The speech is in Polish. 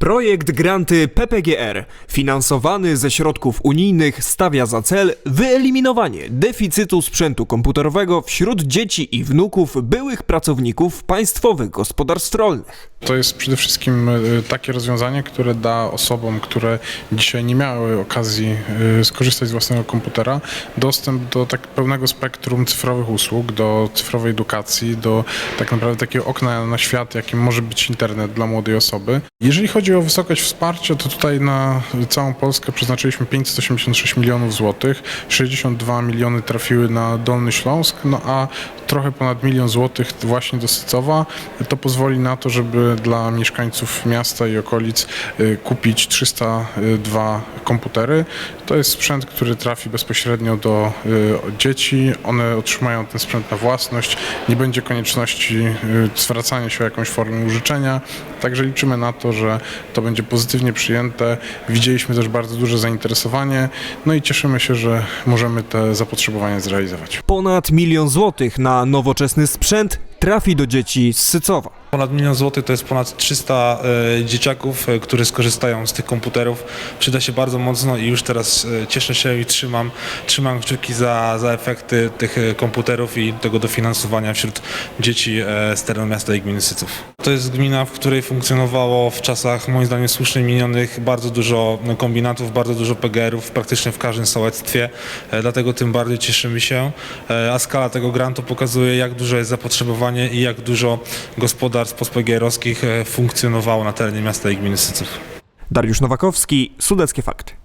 Projekt granty PPGR, finansowany ze środków unijnych, stawia za cel wyeliminowanie deficytu sprzętu komputerowego wśród dzieci i wnuków byłych pracowników państwowych gospodarstw rolnych. To jest przede wszystkim y, takie rozwiązanie, które da osobom, które dzisiaj nie miały okazji y, skorzystać z własnego komputera, dostęp do tak pełnego spektrum cyfrowych usług, do cyfrowej edukacji, do tak naprawdę takiego okna na świat, jakim może być internet dla młodej osoby. Jeżeli chodzi o wysokość wsparcia, to tutaj na całą Polskę przeznaczyliśmy 586 milionów złotych, 62 miliony trafiły na Dolny Śląsk, no a trochę ponad milion złotych właśnie do Sycowa. To pozwoli na to, żeby dla mieszkańców miasta i okolic y, kupić 302 komputery. To jest sprzęt, który trafi bezpośrednio do y, dzieci. One otrzymają ten sprzęt na własność. Nie będzie konieczności y, zwracania się o jakąś formę użyczenia. Także liczymy na to, że to będzie pozytywnie przyjęte. Widzieliśmy też bardzo duże zainteresowanie. No i cieszymy się, że możemy te zapotrzebowania zrealizować. Ponad milion złotych na nowoczesny sprzęt trafi do dzieci z Sycowa. Ponad milion złotych to jest ponad 300 e, dzieciaków, e, które skorzystają z tych komputerów. Przyda się bardzo mocno i już teraz e, cieszę się i trzymam, trzymam kciuki za, za efekty tych komputerów i tego dofinansowania wśród dzieci z terenu miasta i gminy Syców. To jest gmina, w której funkcjonowało w czasach moim zdaniem słusznie minionych bardzo dużo kombinatów, bardzo dużo PGR-ów praktycznie w każdym sołectwie, dlatego tym bardziej cieszymy się, a skala tego grantu pokazuje jak duże jest zapotrzebowanie i jak dużo gospodarstw postpgr-owskich e, funkcjonowało na terenie miasta i gminy Syców. Dariusz Nowakowski, Sudeckie Fakty.